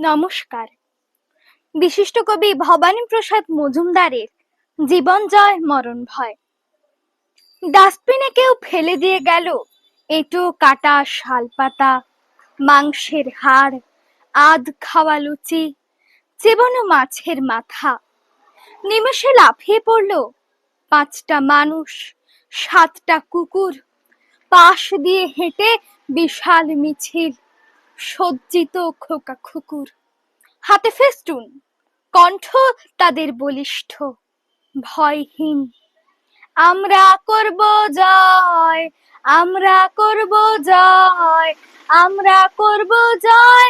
নমস্কার। বিশিষ্ট কবি ভবানী প্রসাদ মজুমদারের জীবন জয়, মরণ ভয়। ডাস্টবিনে কেউ ফেলে দিয়ে গেল, এঁটো, কাটা, শালপাতা, মাংসের হাড়, আধ খাওয়া লুচি, চেবনো মাছের মাথা। নিমেষে লাফিয়ে পড়ল পাঁচটা মানুষ, সাতটা কুকুর, পাশ দিয়ে হেঁটে বিশাল মিছিল। সজ্জিত খোকা খুকুর। হাতে ফেস্টুন, কণ্ঠ তাদের বলিষ্ঠ, ভয়হীন। আমরা করব জয়, আমরা করব জয়, আমরা করব জয়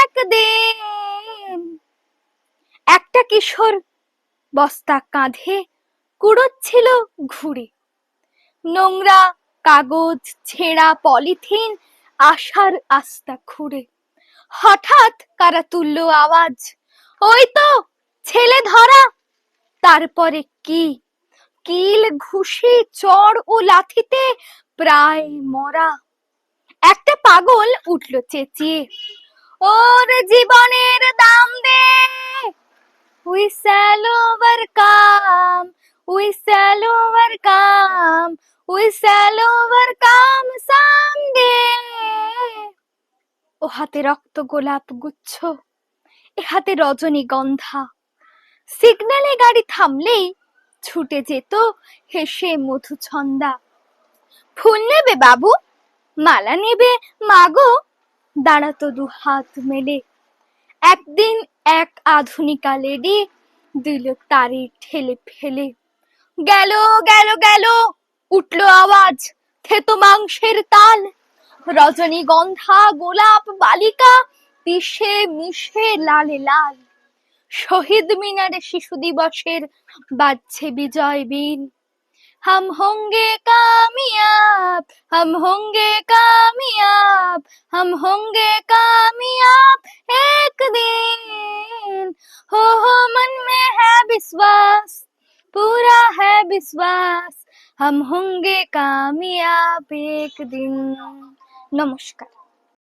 একদিন। একটা কিশোর বস্তা কাঁধে কুড়োচ্ছিল ঘুরে নোংরা কাগজ, ছেঁড়া পলিথিন আশার আস্তা খুঁড়ে। হঠাৎ কারা তুলল আওয়াজ? ওই তো, ছেলে ধরা। তারপরে কি? কিল ঘুষি চড় ও লাথিতে প্রায় মরা। একটা পাগল উঠল চেঁচিয়ে। ওর জীবনের দাম দে। We shall overcome, we shall over ও হাতে রক্ত গোলাপ গুচ্ছ, এ হাতে রজনীগন্ধা সিগন্যালে গাড়ি থামলেই ছুটে যেত হেসে মধুছন্দা ফুল নেবে বাবু? মালা নেবে? মাগো? দাঁড়াতো দু হাত মেলে। একদিন এক আধুনিকা লেডি দিল তারি ঠেলে ফেলে। গেল গেল গেল, উঠল আওয়াজ, থেতো মাংসের তাল। রজনীগন্ধা গোলাপ বালিকা পিষে মিশে লালে লাল শহীদ মিনারে শিশু দিবসের বাজছে বিজয় বিন हम होंगे कामयाब हम होंगे कामयाब हम होंगे कामयाब एक दिन हो हो मन में है विश्वास पूरा है विश्वास हम होंगे कामयाब एक दिन নমস্কার।